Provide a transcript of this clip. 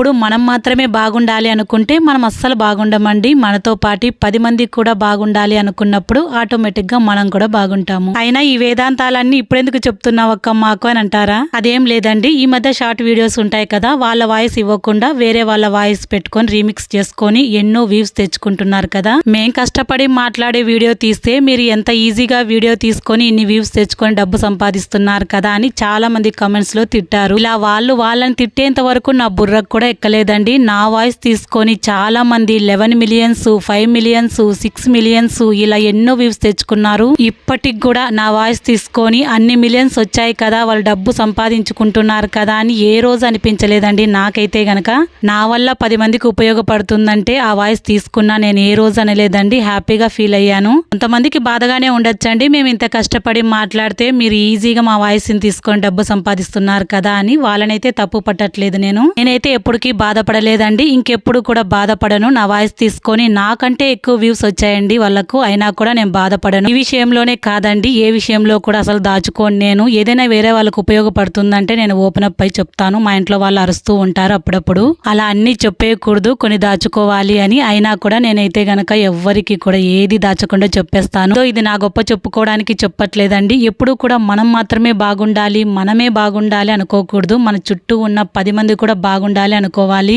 ఎప్పుడు మనం మాత్రమే బాగుండాలి అనుకుంటే మనం అస్సలు బాగుండమండి. మనతో పాటు పది మందికి కూడా బాగుండాలి అనుకున్నప్పుడు ఆటోమేటిక్గా మనం కూడా బాగుంటాము. అయినా ఈ వేదాంతాలన్నీ ఇప్పుడెందుకు చెప్తున్నావు అక్క మాకు అని అంటారా? అదేం లేదండి. ఈ మధ్య షార్ట్ వీడియోస్ ఉంటాయి కదా వాళ్ళ వాయిస్ ఇవ్వకుండా వేరే వాళ్ళ వాయిస్ పెట్టుకొని రీమిక్స్ చేసుకొని ఎన్నో వ్యూస్ తెచ్చుకుంటున్నారు కదా. మేం కష్టపడి మాట్లాడే వీడియో తీస్తే మీరు ఎంత ఈజీగా వీడియో తీసుకొని ఇన్ని వ్యూస్ తెచ్చుకొని డబ్బు సంపాదిస్తున్నారు కదా అని చాలా మంది కమెంట్స్లో తిట్టారు. ఇలా వాళ్ళు వాళ్ళని తిట్టేంత వరకు నా బుర్రకు కూడా ఎక్కలేదండి. నా వాయిస్ తీసుకొని చాలా మంది eleven millions five millions six millions ఇలా ఎన్నో వ్యూస్ తెచ్చుకున్నారు. ఇప్పటికి కూడా నా వాయిస్ తీసుకొని అన్ని మిలియన్స్ వచ్చాయి కదా వాళ్ళు డబ్బు సంపాదించుకుంటున్నారు కదా అని ఏ రోజు అనిపించలేదండి నాకైతే గనక. నా వల్ల పది మందికి ఉపయోగపడుతుందంటే ఆ వాయిస్ తీసుకున్నా నేను ఏ రోజు అనలేదండి. హ్యాపీగా ఫీల్ అయ్యాను. కొంతమందికి బాధగానే ఉండొచ్చండి. మేము ఇంత కష్టపడి మాట్లాడితే మీరు ఈజీగా మా వాయిస్ని తీసుకొని డబ్బు సంపాదిస్తున్నారు కదా అని వాళ్ళనైతే తప్పు పట్టట్లేదు నేను. నేనైతే ఎప్పుడు ఎప్పటికీ బాధపడలేదండి. ఇంకెప్పుడు కూడా బాధపడను. నా వాయిస్ తీసుకొని నాకంటే ఎక్కువ వ్యూస్ వచ్చాయండి వాళ్ళకు. అయినా కూడా నేను బాధపడను. ఈ విషయంలోనే కాదండి. ఏ విషయంలో కూడా అసలు దాచుకోను నేను. ఏదైనా వేరే వాళ్ళకు ఉపయోగపడుతుందంటే నేను ఓపెన్ అప్ అయి చెప్తాను. మా ఇంట్లో వాళ్ళు అరుస్తూ ఉంటారు అప్పుడప్పుడు. అలా అన్ని చెప్పేయకూడదు. కొన్ని దాచుకోవాలి అని. అయినా కూడా నేనైతే గనక ఎవ్వరికి కూడా ఏది దాచకుండా చెప్పేస్తాను. సో ఇది నా గొప్ప చెప్పుకోవడానికి చెప్పట్లేదండి. ఎప్పుడు కూడా మనం మాత్రమే బాగుండాలి. మనమే బాగుండాలి అనుకోకూడదు. మన చుట్టూ ఉన్న పది మంది కూడా బాగుండాలి అనుకోవాలి.